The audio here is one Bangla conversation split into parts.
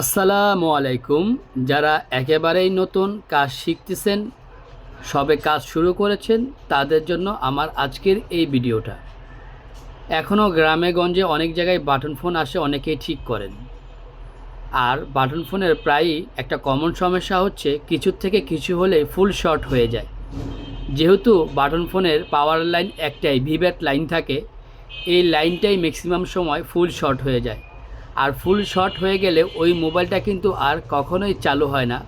আসসালামু আলাইকুম। যারা একেবারেই নতুন কাজ শিখতেছেন, সবে কাজ শুরু করেছেন, তাদের জন্য আমার আজকের এই ভিডিওটা। এখনও গ্রামে গঞ্জে অনেক জায়গায় বাটন ফোন আসে, অনেকেই ঠিক করেন। আর বাটন ফোনের প্রায়ই একটা কমন সমস্যা হচ্ছে কিছুর থেকে কিছু হলে ফুল শর্ট হয়ে যায়। যেহেতু বাটন ফোনের পাওয়ার লাইন একটাই ভিভ্যাট লাইন থাকে, এই লাইনটাই ম্যাক্সিমাম সময় ফুল শর্ট হয়ে যায়। আর ফুল শর্ট হয়ে গেলে ওই মোবাইলটা কিন্তু আর কখনোই চালু হয় না।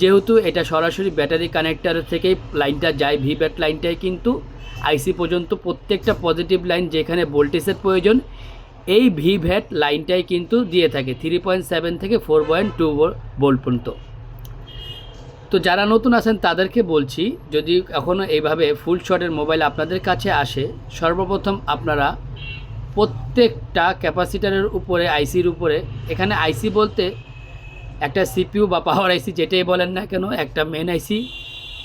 যেহেতু এটা সরাসরি ব্যাটারি কানেক্টার থেকেই লাইনটা যায় ভিভ্যাট লাইনটাই কিন্তু আইসি পর্যন্ত প্রত্যেকটা পজিটিভ লাইন যেখানে ভোল্টেজের প্রয়োজন, এই ভিভ্যাট লাইনটাই কিন্তু দিয়ে থাকে থ্রি পয়েন্ট সেভেন থেকে ফোর পয়েন্ট টু ভোল্ট পর্যন্ত। তো যারা নতুন আছেন তাদেরকে বলছি, যদি এখনও এইভাবে ফুল শটের মোবাইল আপনাদের কাছে আসে, সর্বপ্রথম আপনারা প্রত্যেকটা ক্যাপাসিটারের উপরে, আইসির উপরে, এখানে আইসি বলতে একটা সিপিইউ বা পাওয়ার আইসি যেটাই বলেন না কেন, একটা মেন আইসি,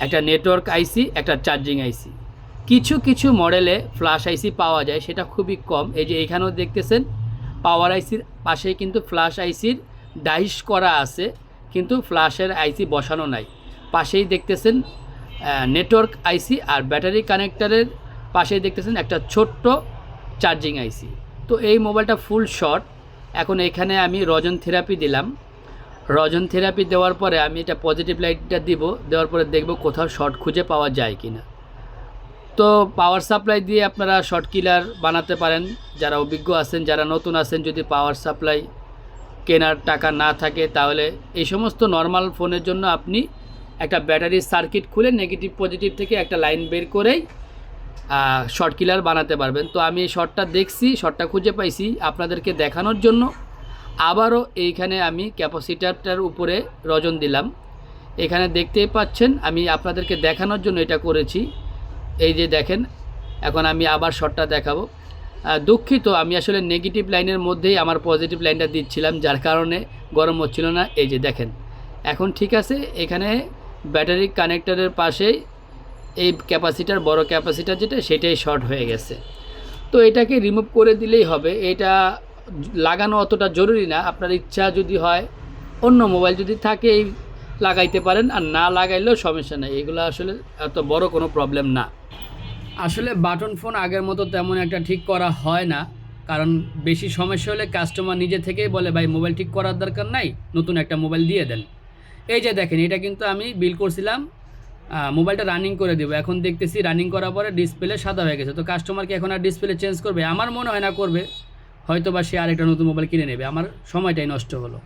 একটা নেটওয়ার্ক আইসি, একটা চার্জিং আইসি। কিছু কিছু মডেলে ফ্ল্যাশ আইসি পাওয়া যায়, সেটা খুবই কম। এই যে এখানেও দেখতেছেন পাওয়ার আইসির পাশেই কিন্তু ফ্ল্যাশ আইসির ডাইস করা আছে, কিন্তু ফ্ল্যাশের আইসি বসানো নাই। পাশেই দেখতেছেন নেটওয়ার্ক আইসি আর ব্যাটারি কানেক্টারের পাশেই দেখতেছেন একটা ছোট্ট চার্জিং আইসি তো এই মোবাইলটা ফুল শর্ট এখন এখানে আমি রজন থেরাপি দিলাম। রজন থেরাপি দেওয়ার পরে আমি এটা পজিটিভ লাইটটা দিব। দেওয়ার পরে দেখব কোথাও শর্ট খুঁজে পাওয়া যায় কি না তো পাওয়ার সাপ্লাই দিয়ে আপনারা শর্ট কিলার বানাতে পারেন। যারা অভিজ্ঞ আছেন, যারা নতুন আছেন, যদি পাওয়ার সাপ্লাই কেনার টাকা না থাকে, তাহলে এই সমস্ত নর্মাল ফোনের জন্য আপনি একটা ব্যাটারির সার্কিট খুলে নেগেটিভ পজিটিভ থেকে একটা লাইন বের করেই শর্ট কিলার বানাতে পারবেন। তো আমি এই শর্টটা দেখছি শর্টটা খুঁজে পাইছি আপনাদেরকে দেখানোর জন্য। আবারও এইখানে আমি ক্যাপাসিটারটার উপরে রজন দিলাম। এখানে দেখতেই পাচ্ছেন, আমি আপনাদেরকে দেখানোর জন্য এটা করেছি। এই যে দেখেন, এখন আমি আবার শর্টটা দেখাবো। দুঃখিত, আমি আসলে নেগেটিভ লাইনের মধ্যেই আমার পজিটিভ লাইনটা দিচ্ছিলাম, যার কারণে গরম হচ্ছিল না। এই যে দেখেন, এখন ঠিক আছে, এখানে ব্যাটারি কানেক্টরের পাশেই এই ক্যাপাসিটার বড় ক্যাপাসিটার যেটা, সেটাই শর্ট হয়ে গেছে। তো এটাকে রিমুভ করে দিলেই হবে। এটা লাগানো অতটা জরুরি না। আপনার ইচ্ছা যদি হয়, অন্য মোবাইল যদি থাকে এই লাগাইতে পারেন। আর না লাগাইলেও সমস্যা নেই। এগুলো আসলে এত বড় কোনো প্রবলেম না। আসলে বাটন ফোন আগের মতো তেমন একটা ঠিক করা হয় না। কারণ বেশি সমস্যা হলে কাস্টমার নিজে থেকেই বলে, ভাই মোবাইল ঠিক করার দরকার নাই। নতুন একটা মোবাইল দিয়ে দেন। এই যে দেখেন, এটা কিন্তু আমি বিল করছিলাম মোবাইলটা রানিং করে দেবো। এখন দেখতেছি রানিং করার পরে ডিসপ্লে সাদা হয়ে গেছে। তো কাস্টমারকে এখন আর ডিসপ্লে চেঞ্জ করবে? আমার মনে হয় না করবে। হয়তো বা সে আরেকটা নতুন মোবাইল কিনে নেবে। আমার সময়টাই নষ্ট হলো।